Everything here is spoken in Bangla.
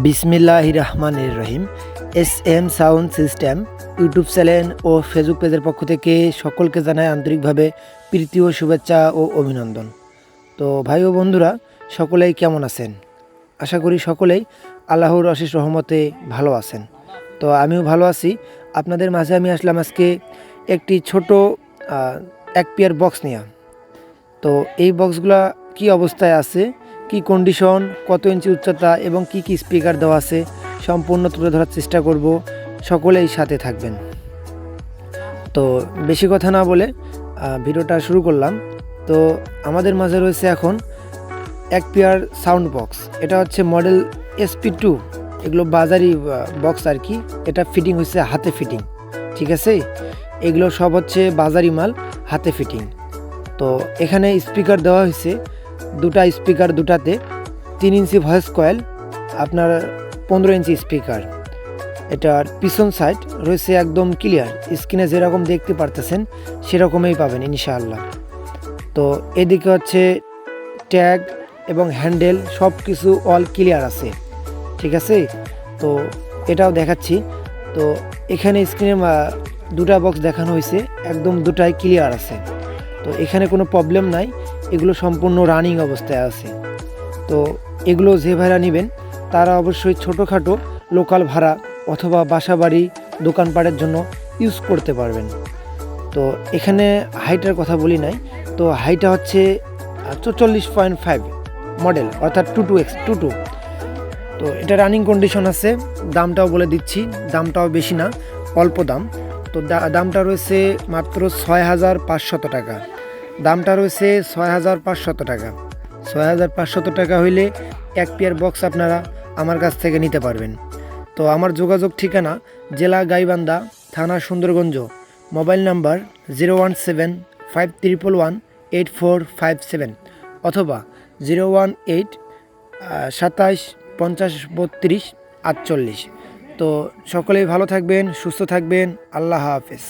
বিসমিল্লাহ রহমানির রহিম S M sound system, YouTube channel ও ফেসবুক পেজের পক্ষ থেকে সকলকে জানায় আন্তরিকভাবে প্রীতি ও শুভেচ্ছা ও অভিনন্দন। তো ভাই ও বন্ধুরা, সকলেই কেমন আছেন? আশা করি সকলেই আল্লাহর অশেষ রহমতে ভালো আছেন। তো আমিও ভালো আছি। আপনাদের মাঝে আমি আসলাম আজকে একটি ছোট এক পেয়ার বক্স নিয়ে। তো এই বক্সগুলা কি অবস্থায় আছে? কি কন্ডিশন কত ইঞ্চি উচ্চতা এবং কি কি স্পিকার দেওয়া আছে, সম্পূর্ণ তুলে ধরার চেষ্টা করব। সকলেই সাথে থাকবেন। তো বেশি কথা না বলে ভিডিওটা শুরু করলাম। তো আমাদের মাঝে রয়েছে এখন এক পেয়ার সাউন্ড বক্স এটা হচ্ছে মডেল এসপি টু এগুলো বাজারি বক্স আর কি। এটা ফিটিং হচ্ছে হাতে ফিটিং ঠিক আছে? এগুলো সব হচ্ছে বাজারি মাল, হাতে ফিটিং তো এখানে স্পিকার দেওয়া হয়েছে দুটা স্পিকার দুটাতে তিন ইঞ্চি ভয়েস কয়েল, আপনার পনেরো ইঞ্চি স্পিকার। এটার পিছন সাইড রয়েছে একদম ক্লিয়ার স্ক্রিনে যেরকম দেখতে পারতেছেন, সেরকমই পাবেন ইনশাআল্লাহ। তো এদিকে হচ্ছে ট্যাগ এবং হ্যান্ডেল সব কিছু অল ক্লিয়ার আছে, ঠিক আছে? তো এটাও দেখাচ্ছি। তো এখানে স্ক্রিনে দুটা বক্স দেখানো হয়েছে, একদম দুটাই ক্লিয়ার আছে। তো এখানে কোনো প্রবলেম নাই। এগুলো সম্পূর্ণ রানিং অবস্থায় আছে। তো এগুলো যে ভাড়া নেবেন, তারা অবশ্যই ছোটোখাটো লোকাল ভাড়া অথবা বাসা বাড়ি দোকানপাটের জন্য ইউজ করতে পারবেন। তো এখানে হাইটের কথা বলি নাই, তো হাইটা হচ্ছে চল্লিশ পয়েন্ট ফাইভ মডেল অর্থাৎ two two X two two তো এটা রানিং কন্ডিশন আছে, দামটাও বলে দিচ্ছি, দামটাও বেশি না, অল্প দাম। তো দামটা রয়েছে মাত্র ছয় হাজার পাঁচশত টাকা। দামটা রয়েছে ছয় হাজার পাঁচশত টাকা। ছয় হাজার পাঁচশত টাকা হইলে এক পেয়ার বক্স আপনারা আমার কাছ থেকে নিতে পারবেন। তো আমার যোগাযোগ ঠিকানা জেলা গাইবান্ধা, থানা Sundarganj, mobile number zero one seven five triple one eight four five seven অথবা জিরো ওয়ান এইট সাতাইশ পঞ্চাশ বত্রিশ আটচল্লিশ। তো সকলেই ভালো থাকবেন, সুস্থ থাকবেন, আল্লাহ হাফেজ।